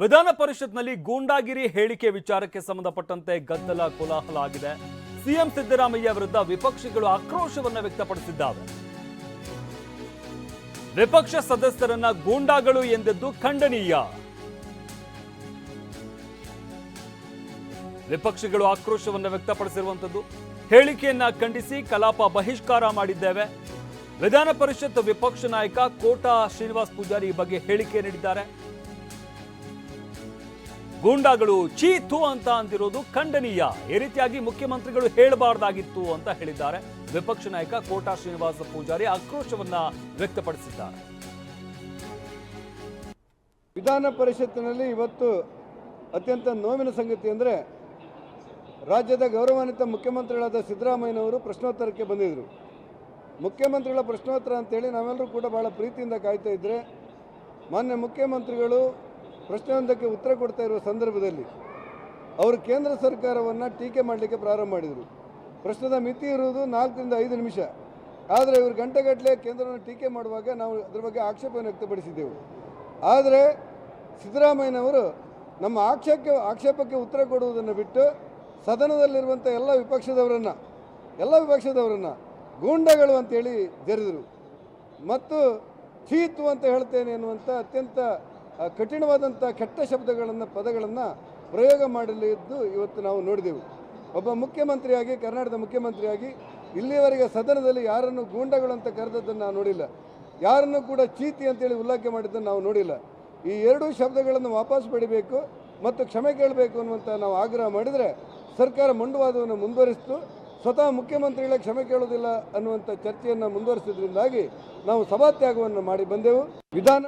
ವಿಧಾನ ಪರಿಷತ್ನಲ್ಲಿ ಗೂಂಡಾಗಿರಿ ಹೇಳಿಕೆ ವಿಚಾರಕ್ಕೆ ಸಂಬಂಧಪಟ್ಟಂತೆ ಗದ್ದಲ ಕೋಲಾಹಲ ಆಗಿದೆ. ಸಿಎಂ ಸಿದ್ದರಾಮಯ್ಯ ವಿರುದ್ಧ ವಿಪಕ್ಷಗಳು ಆಕ್ರೋಶವನ್ನ ವ್ಯಕ್ತಪಡಿಸಿದ್ದಾವೆ. ವಿಪಕ್ಷ ಸದಸ್ಯರನ್ನ ಗೂಂಡಾಗಳು ಎಂದಿದ್ದು ಖಂಡನೀಯ. ವಿಪಕ್ಷಗಳು ಆಕ್ರೋಶವನ್ನ ವ್ಯಕ್ತಪಡಿಸಿರುವಂತದ್ದು ಹೇಳಿಕೆಯನ್ನ ಖಂಡಿಸಿ ಕಲಾಪ ಬಹಿಷ್ಕಾರ ಮಾಡಿದ್ದೇವೆ. ವಿಧಾನ ಪರಿಷತ್ ವಿಪಕ್ಷ ನಾಯಕ ಕೋಟಾ ಶ್ರೀನಿವಾಸ್ ಪೂಜಾರಿ ಈ ಬಗ್ಗೆ ಹೇಳಿಕೆ ನೀಡಿದ್ದಾರೆ. ಗೂಂಡಾಗಳು ಚೀತು ಅಂತ ಅಂತಿರೋದು ಖಂಡನೀಯ. ಈ ರೀತಿಯಾಗಿ ಮುಖ್ಯಮಂತ್ರಿಗಳು ಹೇಳಬಾರ್ದಾಗಿತ್ತು ಅಂತ ಹೇಳಿದ್ದಾರೆ. ವಿಪಕ್ಷ ನಾಯಕ ಕೋಟಾ ಶ್ರೀನಿವಾಸ ಪೂಜಾರಿ ಆಕ್ರೋಶವನ್ನ ವ್ಯಕ್ತಪಡಿಸಿದ್ದಾರೆ. ವಿಧಾನ ಪರಿಷತ್ತಿನಲ್ಲಿ ಇವತ್ತು ಅತ್ಯಂತ ನೋವಿನ ಸಂಗತಿ ಅಂದರೆ ರಾಜ್ಯದ ಗೌರವಾನ್ವಿತ ಮುಖ್ಯಮಂತ್ರಿಗಳಾದ ಸಿದ್ದರಾಮಯ್ಯನವರು ಪ್ರಶ್ನೋತ್ತರಕ್ಕೆ ಬಂದಿದ್ದರು ಮುಖ್ಯಮಂತ್ರಿಗಳ ಪ್ರಶ್ನೋತ್ತರ ಅಂತೇಳಿ ನಾವೆಲ್ಲರೂ ಕೂಡ ಭಾಳ ಪ್ರೀತಿಯಿಂದ ಕಾಯ್ತಾ ಇದ್ದರೆ ಮಾನ್ಯ ಮುಖ್ಯಮಂತ್ರಿಗಳು ಪ್ರಶ್ನೆಯೊಂದಕ್ಕೆ ಉತ್ತರ ಕೊಡ್ತಾ ಇರುವ ಸಂದರ್ಭದಲ್ಲಿ ಅವರು ಕೇಂದ್ರ ಸರ್ಕಾರವನ್ನು ಟೀಕೆ ಮಾಡಲಿಕ್ಕೆ ಪ್ರಾರಂಭ ಮಾಡಿದರು. ಪ್ರಶ್ನದ ಮಿತಿ ಇರುವುದು ನಾಲ್ಕರಿಂದ ಐದು ನಿಮಿಷ. ಆದರೆ ಇವರು ಗಂಟೆಗಟ್ಟಲೆ ಕೇಂದ್ರವನ್ನು ಟೀಕೆ ಮಾಡುವಾಗ ನಾವು ಅದರ ಬಗ್ಗೆ ಆಕ್ಷೇಪವನ್ನು ವ್ಯಕ್ತಪಡಿಸಿದ್ದೆವು. ಆದರೆ ಸಿದ್ದರಾಮಯ್ಯನವರು ನಮ್ಮ ಆಕ್ಷೇಪಕ್ಕೆ ಆಕ್ಷೇಪಕ್ಕೆ ಉತ್ತರ ಕೊಡುವುದನ್ನು ಬಿಟ್ಟು ಸದನದಲ್ಲಿರುವಂಥ ಎಲ್ಲ ವಿಪಕ್ಷದವರನ್ನು ಎಲ್ಲ ವಿಪಕ್ಷದವರನ್ನು ಗೂಂಡಗಳು ಅಂತೇಳಿ ಜರಿದರು. ಮತ್ತು ಚೀತು ಅಂತ ಹೇಳ್ತೇನೆ ಎನ್ನುವಂಥ ಅತ್ಯಂತ ಕಠಿಣವಾದಂಥ ಕೆಟ್ಟ ಶಬ್ದಗಳನ್ನು, ಪದಗಳನ್ನು ಪ್ರಯೋಗ ಮಾಡಲಿದ್ದು ಇವತ್ತು ನಾವು ನೋಡಿದೆವು. ಒಬ್ಬ ಮುಖ್ಯಮಂತ್ರಿಯಾಗಿ, ಕರ್ನಾಟಕದ ಮುಖ್ಯಮಂತ್ರಿಯಾಗಿ ಇಲ್ಲಿಯವರೆಗೆ ಸದನದಲ್ಲಿ ಯಾರನ್ನು ಗೂಂಡಗಳು ಅಂತ ಕರೆದದ್ದನ್ನು ನಾವು ನೋಡಿಲ್ಲ. ಯಾರನ್ನು ಕೂಡ ಚೀತಿ ಅಂತೇಳಿ ಉಲ್ಲೇಖ ಮಾಡಿದ್ದನ್ನು ನಾವು ನೋಡಿಲ್ಲ. ಈ ಎರಡೂ ಶಬ್ದಗಳನ್ನು ವಾಪಸ್ ಪಡಿಬೇಕು ಮತ್ತು ಕ್ಷಮೆ ಕೇಳಬೇಕು ಅನ್ನುವಂಥ ನಾವು ಆಗ್ರಹ ಮಾಡಿದರೆ ಸರ್ಕಾರ ಮಂಡುವಾದವನ್ನು ಮುಂದುವರಿಸಿತು. ಸ್ವತಃ ಮುಖ್ಯಮಂತ್ರಿಗಳೇ ಕ್ಷಮೆ ಕೇಳುವುದಿಲ್ಲ ಅನ್ನುವಂಥ ಚರ್ಚೆಯನ್ನು ಮುಂದುವರಿಸಿದ್ರಿಂದಾಗಿ ನಾವು ಸಭಾತ್ಯಾಗವನ್ನು ಮಾಡಿ ಬಂದೆವು. ವಿಧಾನ